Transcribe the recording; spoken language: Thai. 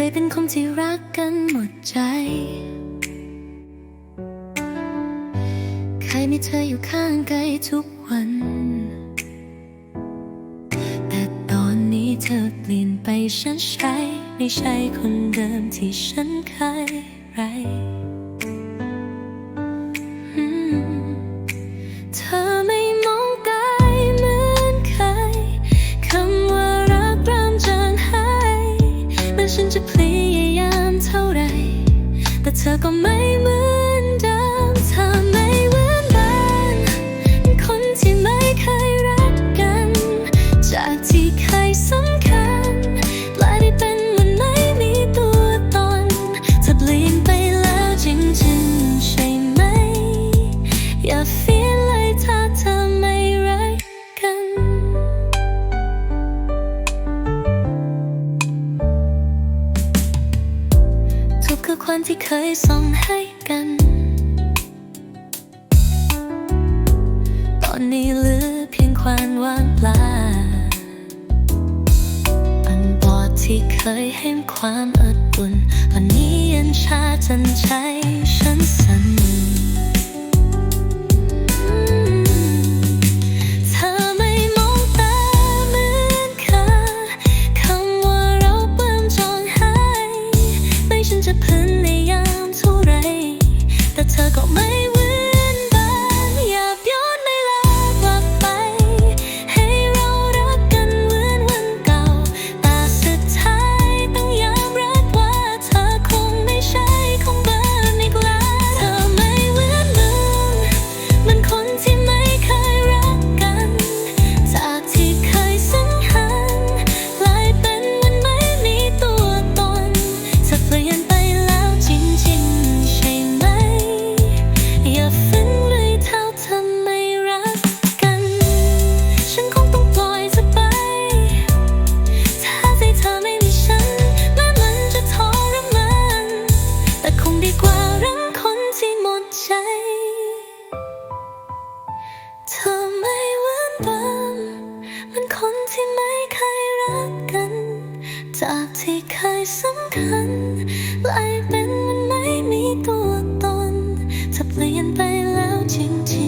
เคยเป็นคนที่รักกันหมดใจ ใครมีเธออยู่ข้างกายทุกวัน แต่ตอนนี้เธอเปลี่ยนไปฉันใช้ ไม่ใช่คนเดิมที่ฉันเคยไร พยายามเท่าไร แต่เธอก็ไม่เหมือน คือควันที่เคยส่งให้กัน ตอนนี้เหลือเพียงควันว่างเปลาอันปอดที่เคยเห็นความอดอุ่นวันนี้ยันชาจันใจฉันสั่น จากที่เคยสำคัญกลายเป็นมันไม่มีตัวตนถ้าเปลี่ยนไปแล้วจริงๆ